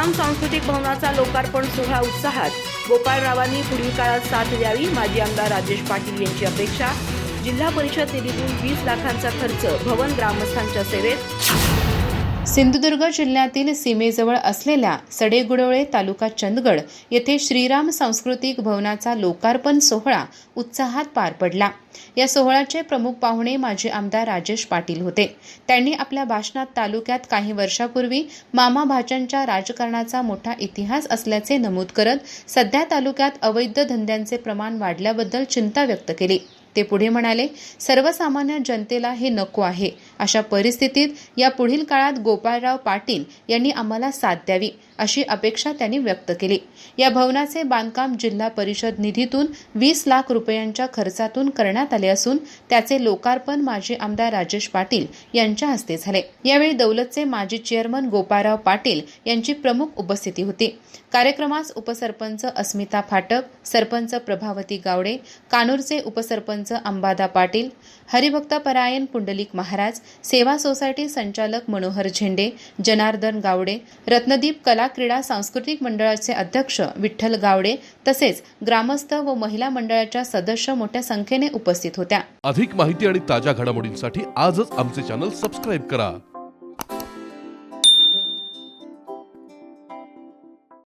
श्रीराम सांस्कृतिक भवनाचा लोकार्पण सोहळा उत्साहात. गोपाळरावांनी पुढील काळात साथ द्यावी माजी आमदार राजेश पाटील यांची अपेक्षा. जिल्हा परिषद निधीतून वीस लाखांचा खर्च भवन ग्रामस्थांच्या सेवेत. सिंधुदुर्ग जिल्ह्यातील सीमेजवळ असलेल्या सडेगुडवळे तालुका चंदगड येथे श्रीराम सांस्कृतिक भवनाचा लोकार्पण सोहळा उत्साहात पार पडला. या सोहळ्याचे प्रमुख पाहुणे माजी आमदार राजेश पाटील होते. त्यांनी आपल्या भाषणात तालुक्यात काही वर्षापूर्वी मामा भाच्यांच्या राजकारणाचा मोठा इतिहास असल्याचे नमूद करत सध्या तालुक्यात अवैध धंद्यांचे प्रमाण वाढल्याबद्दल चिंता व्यक्त केली. ते पुढे म्हणाले सर्वसामान्य जनतेला हे नको आहे. अशा परिस्थितीत या पुढील काळात गोपाळराव पाटील यांनी आम्हाला साथ द्यावी. अशी अपेक्षा त्यांनी व्यक्त केली. या भवनाचे बांधकाम जिल्हा परिषद निधीतून वीस लाख रुपयांच्या खर्चातून करण्यात आले असून त्याचे लोकार्पण माजी आमदार राजेश पाटील यांच्या हस्ते झाले. यावेळी दौलतचे माजी चेअरमन गोपाळराव पाटील यांची प्रमुख उपस्थिती होती. कार्यक्रमास उपसरपंच अस्मिता फाटक सरपंच प्रभावती गावडे कानूरचे उपसरपंच अंबादा पाटील हरिभक्त परायण पुंडलिक महाराज सेवा सोसायटी संचालक मनोहर झेंडे जनार्दन गावडे रत्नदीप कला क्रीडा सांस्कृतिक मंडळाचे अध्यक्ष विठ्ठल गावडे तसेच ग्रामस्थ व महिला मंडळाच्या सदस्य मोठ्या संख्येने उपस्थित होत्या. अधिक माहिती आणि ताज्या घडामोडींसाठी आजच आमचे चॅनल सबस्क्राईब करा.